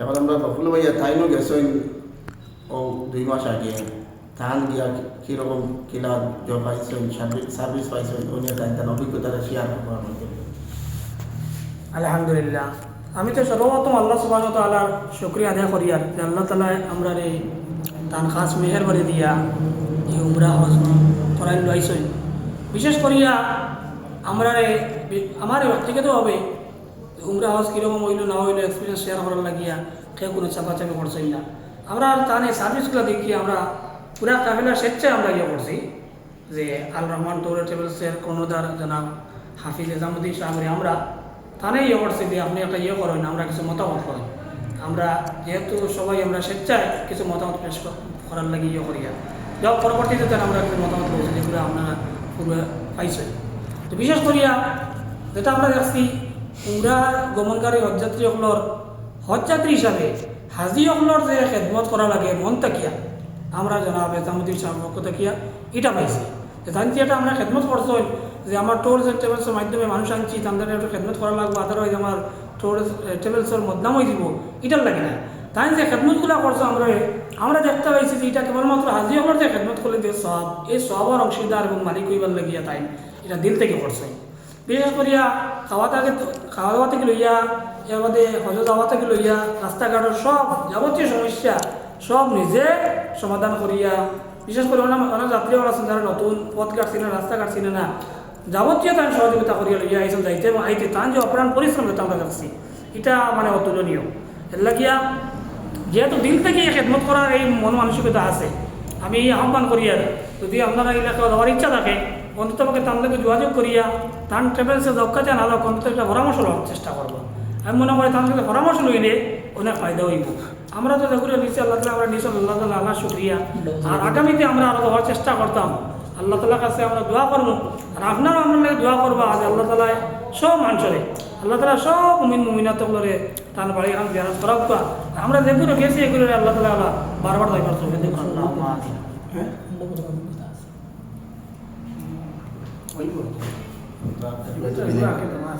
এখন আমরা বকুল ভাইয়া তাইনও গেছেন ও দুই মাস আগে ধান গিয়া কীরকম কিলা জব পাইছেন সার্ভিস পাইছেন উনি তাই তার অভিজ্ঞতাটা শেয়ার করব আমাদের আলহামদুলিল্লাহ আমি তো সর্বপ্রথম আল্লাহ সুবাহ তালার শুক্রিয়া আদায় করি আর যে আল্লাহ তালা আমরা এই তান খাস মেহরবানি দিয়া এই উমরা হজ করাই লাইছেন বিশেষ করিয়া আমরা আমার ব্যক্তিগতভাবে উমরা হজ কীরকম হইল, না হইল এক্সপিরিয়েন্স শেয়ার করার লাগিয়া কেউ কোনো চাপা চাপাচাপি করছেন না। আমরা তান সার্ভিসগুলো দেখি আমরা পুরা কাফেলা স্বেচ্ছায় আমরা ইয়ে করছি যে আল রহমান টৌর ট্রেভেলসের কর্ণধার জনাব হাফিজ এজামুদ্দিন সাহেবের আমরা তানে ইয়ে করছি যে আপনি একটা ইয়ে করেন, আমরা কিছু মতামত করেন। আমরা যেহেতু সবাই আমরা স্বেচ্ছায় কিছু মতামত পেশ করার লাগে ইয়ে করি যাও, পরবর্তীতে তার আমরা কিছু মতামত করছি যেগুলো আপনারা পূর্বে পাইছেন। তো বিশেষ করিয়া যেটা আমরা দেখছি উমরা গমনকারী হজযাত্রীসকলের হজযাত্রী হিসাবে হাজিসকলের যে খেদমত করা লাগে, মন তাকিয়া। আমরা জনাব এজামুদ্দিন সাহেব পক্ষ তাকিয়া। এটা পাইছি। জানছি এটা আমরা খেদমত করছ যে আমার এন্ড ট্রেভেলসের মাধ্যমে মানুষ আনছি তাদের একটু খেদমত করা লাগবে আদারওয়াইজ আমার টোর্স ট্রেভেলসের বদনাম হয়ে দিব এটার লাগে না তাই যে খেদমতগুলো করছ আমরা আমরা দেখতে পাইছি যে এটা কেবলমাত্র হাজি হবার যে খেদমত করলে যে সব এই সবার অংশীদার এবং মালিক হইবার লাগিয়া তাই। এটা দিল থেকে করছে বিশেষ করিয়া খাওয়া থেকে খাওয়া দাওয়া থেকে লইয়া, এর বাদে হজ যাওয়া থেকে লইয়া রাস্তাঘাটের সব যাবতীয় সমস্যা সব নিজে সমাধান করিয়া, বিশেষ করে অনেক যাত্রীরা আছেন যারা নতুন পথ কাটছি না, রাস্তা কাটছি না যাবতীয় তার সহযোগিতা করিয়া লইয়া আইসন যাইতে এবং আইতে তান যে অপরাণ পরিশ্রম করতে আমরা দেখছি এটা মানে অতুলনীয়। এর লাগিয়া যেহেতু দিল থেকে খেদমত করার এই মন মানসিকতা আছে, আমি আহ্বান করি আর যদি আপনারা এলাকা যাওয়ার ইচ্ছা থাকে অন্তত পক্ষে তার লোকে যোগাযোগ করিয়া তান ট্রাভেলসে দক্ষ চান আলোক অন্তত একটা পরামর্শ লওয়ার চেষ্টা করব। আমি মনে করি তার কাছে পরামর্শ লইলে অনেক ফায়দা হইব। আমরা তো দেখুন নিশ্চয় আল্লাহ তালা আমরা নিশ্চয় আল্লাহ তালা আল্লাহ শুক্রিয়া। আর আগামীতে আমরা আরও হওয়ার চেষ্টা করতাম। আল্লাহ তালার কাছে আমরা দোয়া করব। আর আপনারাও আপনার লাগে দোয়া করব আজ আল্লাহ তালায় সব মানুষরে আল্লাহ তালা সব মুমিন মুমিনাত করে তার বাড়ি এখন জিয়ারত করাব কা আমরা যেগুলো গেছি এগুলো আল্লাহ তালা আল্লাহ বারবার দায়বার চোখে দেখুন আল্লাহ হ্যাঁ আল্লাহ